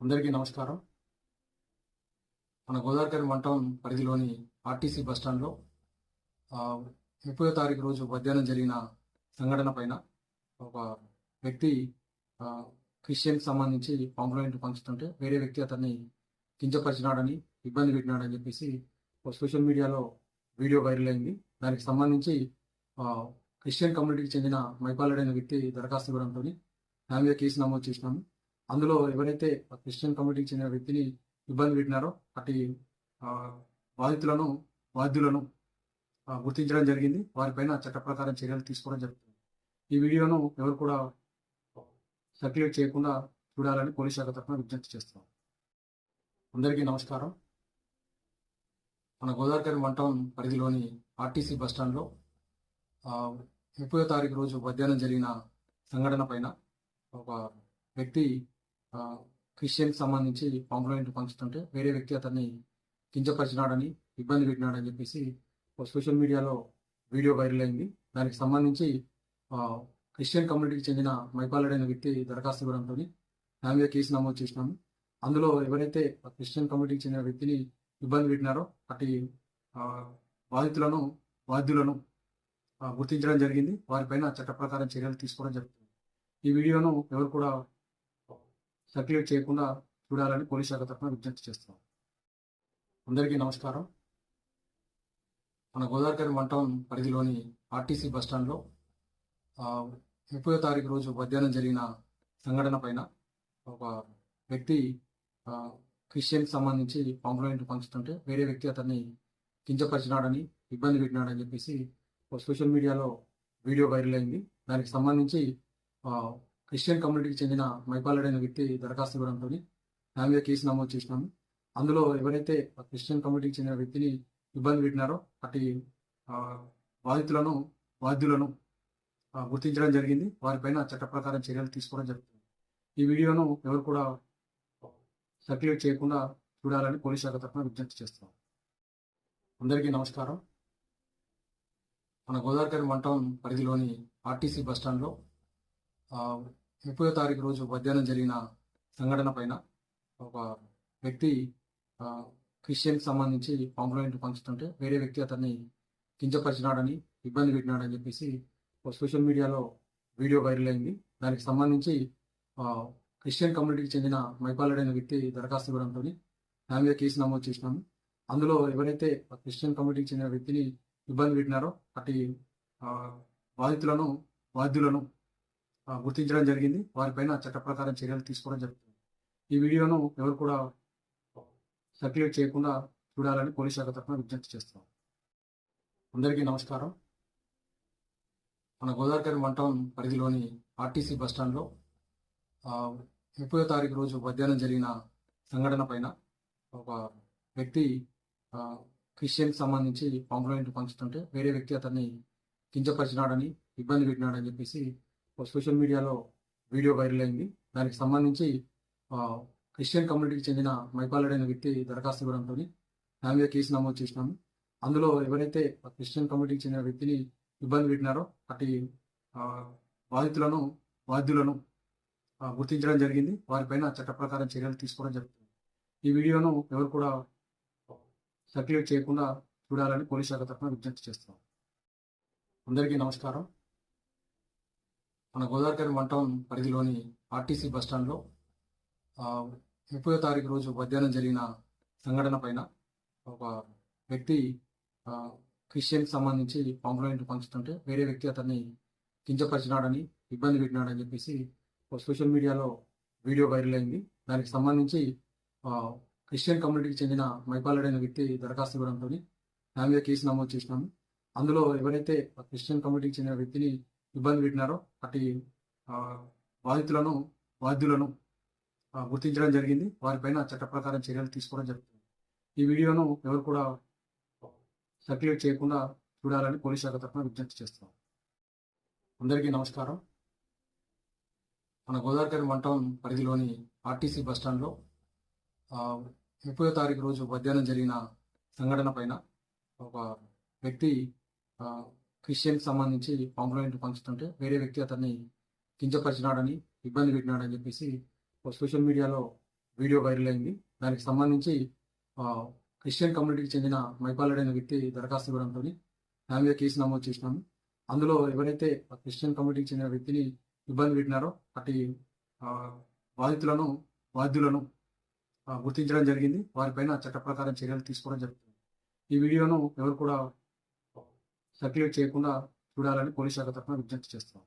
అందరికీ నమస్కారం. మన గోదావరికని వన్ టౌన్ పరిధిలోని ఆర్టీసీ బస్టాండ్లో ముప్పై తారీఖు రోజు మధ్యాహ్నం జరిగిన సంఘటన పైన ఒక వ్యక్తి క్రిస్టియన్కి సంబంధించి పాంప్లెంట్ పంచుతుంటే వేరే వ్యక్తి అతన్ని కించపరిచినాడని ఇబ్బంది పెట్టినాడని చెప్పేసి ఒక సోషల్ మీడియాలో వీడియో వైరల్ అయింది. దానికి సంబంధించి క్రిస్టియన్ కమ్యూనిటీకి చెందిన మైపాలడైన వ్యక్తి దరఖాస్తు ఇవ్వడంతో నా మీద కేసు నమోదు చేసినాము. అందులో ఎవరైతే క్రిస్టియన్ కమ్యూనిటీకి చెందిన వ్యక్తిని ఇబ్బంది పెట్టినారో అటు బాధితులను బాధ్యులను గుర్తించడం జరిగింది. వారిపైన చట్ట ప్రకారం చర్యలు తీసుకోవడం జరుగుతుంది. ఈ వీడియోను ఎవరు కూడా సర్క్యులేట్ చేయకుండా చూడాలని పోలీస్ శాఖ తరఫున విజ్ఞప్తి చేస్తున్నాం. అందరికీ నమస్కారం. మన గోదావరి వన్ టౌన్ పరిధిలోని ఆర్టీసీ బస్టాండ్లో ముప్పై తారీఖు రోజు మధ్యాహ్నం జరిగిన సంఘటన పైన ఒక వ్యక్తి క్రిస్టియన్కి సంబంధించి పాంప్లెంట్ పంచుతుంటే వేరే వ్యక్తి అతన్ని కించపరిచినాడని ఇబ్బంది పెట్టినాడని చెప్పేసి సోషల్ మీడియాలో వీడియో వైరల్ అయింది. దానికి సంబంధించి క్రిస్టియన్ కమ్యూనిటీకి చెందిన మైపాలెడ్ అనే వ్యక్తి దరఖాస్తు ఇవ్వడంతో నా మీద కేసు నమోదు చేసినాము. అందులో ఎవరైతే క్రిస్టియన్ కమ్యూనిటీకి చెందిన వ్యక్తిని ఇబ్బంది పెట్టినారో అటు బాధితులను బాధ్యులను గుర్తించడం జరిగింది. వారిపైన చట్ట ప్రకారం చర్యలు తీసుకోవడం జరుగుతుంది. ఈ వీడియోను ఎవరు కూడా సర్క్యులేట్ చేయకుండా చూడాలని పోలీస్ శాఖ తరఫున విజ్ఞప్తి చేస్తున్నాం. అందరికీ నమస్కారం. మన గోదావరికని వన్ టౌన్ పరిధిలోని ఆర్టీసీ బస్టాండ్లో ముప్పై తారీఖు రోజు మధ్యాహ్నం జరిగిన సంఘటన పైన ఒక వ్యక్తి క్రిస్టియన్ క్రిస్టియన్కి సంబంధించి పాంప్లెంట్ పంచుతుంటే వేరే వ్యక్తి అతన్ని కించపరిచినాడని ఇబ్బంది పెట్టినాడని చెప్పేసి ఒక సోషల్ మీడియాలో వీడియో వైరల్ అయింది. దానికి సంబంధించి క్రిస్టియన్ కమ్యూనిటీకి చెందిన మైపాలెడ్ వ్యక్తి దరఖాస్తు ఇవ్వడంతో నా మీద కేసు నమోదు చేసినాము. అందులో ఎవరైతే క్రిస్టియన్ కమ్యూనిటీకి చెందిన వ్యక్తిని ఇబ్బంది పెట్టినారో అటు బాధితులను బాధ్యులను గుర్తించడం జరిగింది. వారిపైన చట్ట ప్రకారం చర్యలు తీసుకోవడం జరుగుతుంది. ఈ వీడియోను ఎవరు కూడా సర్క్యులేట్ చేయకుండా చూడాలని పోలీస్ శాఖ తరఫున విజ్ఞప్తి చేస్తున్నాం. అందరికీ నమస్కారం. మన గోదావరికని వన్ పరిధిలోని ఆర్టీసీ బస్టాండ్లో ముప్పయో తారీఖు రోజు మధ్యాహ్నం జరిగిన సంఘటన పైన ఒక వ్యక్తి క్రిస్టియన్కి సంబంధించి పాంప్లెంట్ పంచుతుంటే వేరే వ్యక్తి అతన్ని కించపరిచినాడని ఇబ్బంది పెట్టినాడని చెప్పేసి ఒక సోషల్ మీడియాలో వీడియో వైరల్ అయింది. దానికి సంబంధించి క్రిస్టియన్ కమ్యూనిటీకి చెందిన మైపాలెడ్ వ్యక్తి దరఖాస్తు ఇవ్వడంతో దాని మీద కేసు నమోదు చేసినాము. అందులో ఎవరైతే ఆ క్రిస్టియన్ కమ్యూనిటీకి చెందిన వ్యక్తిని ఇబ్బంది పెట్టినారో అటు బాధితులను బాధ్యులను గుర్తించడం జరిగింది. వారిపైన చట్ట ప్రకారం చర్యలు తీసుకోవడం జరుగుతుంది. ఈ వీడియోను ఎవరు కూడా సర్క్యులేట్ చేయకుండా చూడాలని పోలీస్ శాఖ తరఫున విజ్ఞప్తి చేస్తున్నాం. అందరికీ నమస్కారం. మన గోదావరి వన్ టౌన్ పరిధిలోని ఆర్టీసీ బస్టాండ్లో ముప్పై తారీఖు రోజు మధ్యాహ్నం జరిగిన సంఘటన పైన ఒక వ్యక్తి క్రిస్టియన్కి సంబంధించి పాంప్లెంట్ పంచుతుంటే వేరే వ్యక్తి అతన్ని కించపరిచినాడని ఇబ్బంది పెట్టినాడని చెప్పేసి సోషల్ మీడియాలో వీడియో వైరల్ అయింది. దానికి సంబంధించి క్రిస్టియన్ కమ్యూనిటీకి చెందిన మైపాలెడ్ అనే వ్యక్తి దరఖాస్తు ఇవ్వడంతో దాని మీద కేసు నమోదు చేసినాము. అందులో ఎవరైతే క్రిస్టియన్ కమ్యూనిటీకి చెందిన వ్యక్తిని ఇబ్బంది పెట్టినారో అటు బాధితులను బాధ్యులను గుర్తించడం జరిగింది. వారిపైన చట్ట ప్రకారం చర్యలు తీసుకోవడం జరుగుతుంది. ఈ వీడియోను ఎవరు కూడా సర్క్యులేట్ చేయకుండా చూడాలని పోలీస్ శాఖ తరఫున విజ్ఞప్తి చేస్తున్నాం. అందరికీ నమస్కారం. మన గోదావరికని వన్ టౌన్ పరిధిలోని ఆర్టీసీ బస్టాండ్లో ముప్పై తారీఖు రోజు మధ్యాహ్నం జరిగిన సంఘటన పైన ఒక వ్యక్తి క్రిస్టియన్ క్రిస్టియన్కి సంబంధించి పాంప్లెంట్ పంచుతుంటే వేరే వ్యక్తి అతన్ని కించపరిచినాడని ఇబ్బంది పెట్టినాడని చెప్పేసి ఒక సోషల్ మీడియాలో వీడియో వైరల్ అయింది. దానికి సంబంధించి క్రిస్టియన్ కమ్యూనిటీకి చెందిన మైపాలెడ్ వ్యక్తి దరఖాస్తు ఇవ్వడంతో దాని మీద కేసు నమోదు చేసినాము. అందులో ఎవరైతే ఆ క్రిస్టియన్ కమ్యూనిటీకి చెందిన వ్యక్తిని ఇబ్బంది పెట్టినారో అటు బాధితులను బాధ్యులను గుర్తించడం జరిగింది. వారిపైన చట్ట ప్రకారం చర్యలు తీసుకోవడం జరుగుతుంది. ఈ వీడియోను ఎవరు కూడా సర్క్యులేట్ చేయకుండా చూడాలని పోలీస్ శాఖ తరఫున విజ్ఞప్తి చేస్తున్నాం. అందరికీ నమస్కారం. మన గోదావరి వన్ టౌన్ పరిధిలోని ఆర్టీసీ బస్టాండ్లో ముప్పై తారీఖు రోజు మధ్యాహ్నం జరిగిన సంఘటన పైన ఒక వ్యక్తి క్రిస్టియన్కి సంబంధించి పాంప్లెంట్ పంచుతుంటే వేరే వ్యక్తి అతన్ని కించపరిచినాడని ఇబ్బంది పెట్టినాడని చెప్పేసి ఒక సోషల్ మీడియాలో వీడియో వైరల్ అయింది. దానికి సంబంధించి క్రిస్టియన్ కమ్యూనిటీకి చెందిన మైపాలెడ్ వ్యక్తి దరఖాస్తు ఇవ్వడంతో దాని మీద కేసు నమోదు చేసినాము. అందులో ఎవరైతే క్రిస్టియన్ కమ్యూనిటీకి చెందిన వ్యక్తిని ఇబ్బంది పెట్టినారో అటు బాధితులను బాధ్యులను గుర్తించడం జరిగింది. వారిపైన చట్ట ప్రకారం చర్యలు తీసుకోవడం జరుగుతుంది. ఈ వీడియోను ఎవరు కూడా సర్క్యులేట్ చేయకుండా చూడాలని పోలీస్ శాఖ తరఫున విజ్ఞప్తి చేస్తున్నాం.